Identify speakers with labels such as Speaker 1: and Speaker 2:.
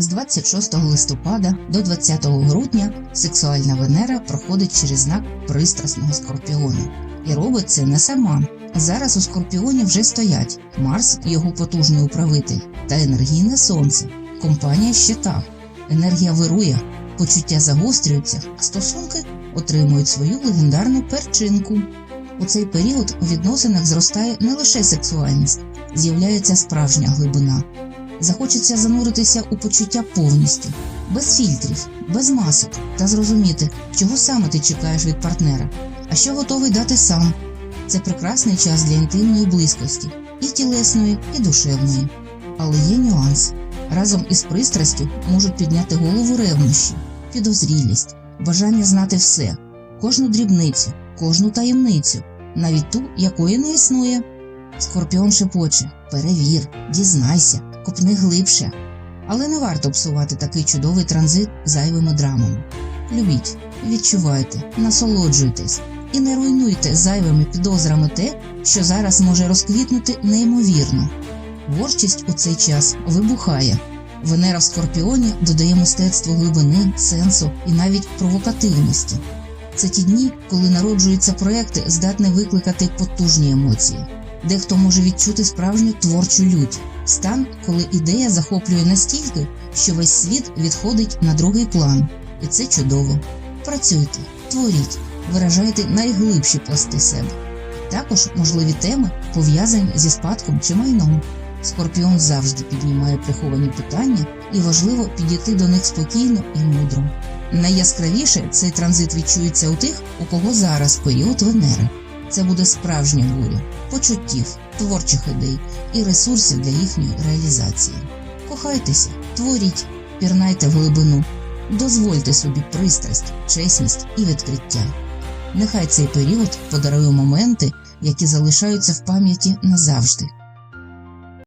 Speaker 1: З 26 листопада до 20 грудня сексуальна Венера проходить через знак пристрасного скорпіону. І робить це не сама. Зараз у скорпіоні вже стоять Марс, його потужний управитель, та енергійне сонце, компанія щита. Енергія вирує, почуття загострюються, а стосунки отримують свою легендарну перчинку. У цей період у відносинах зростає не лише сексуальність, з'являється справжня глибина. Захочеться зануритися у почуття повністю, без фільтрів, без масок та зрозуміти, чого саме ти чекаєш від партнера, а що готовий дати сам. Це прекрасний час для інтимної близькості, і тілесної, і душевної. Але є нюанс. Разом із пристрастю можуть підняти голову ревнощі, підозрілість, бажання знати все, кожну дрібницю, кожну таємницю, навіть ту, якої не існує. Скорпіон шепоче перевір, дізнайся, копни глибше. Але не варто псувати такий чудовий транзит зайвими драмами. Любіть, відчувайте, насолоджуйтесь і не руйнуйте зайвими підозрами те, що зараз може розквітнути неймовірно. Творчість у цей час вибухає. Венера в Скорпіоні додає мистецтву глибини, сенсу і навіть провокативності. Це ті дні, коли народжуються проекти, здатні викликати потужні емоції. Дехто може відчути справжню творчу лють, стан, коли ідея захоплює настільки, що весь світ відходить на другий план. І це чудово. Працюйте, творіть, виражайте найглибші пласти себе. Також можливі теми пов'язані зі спадком чи майном. Скорпіон завжди піднімає приховані питання, і важливо підійти до них спокійно і мудро. Найяскравіше цей транзит відчується у тих, у кого зараз період Венери. Це буде справжня буря почуттів, творчих ідей і ресурсів для їхньої реалізації. Кохайтеся, творіть, пірнайте в глибину, дозвольте собі пристрасть, чесність і відкриття. Нехай цей період подарує моменти, які залишаються в пам'яті назавжди.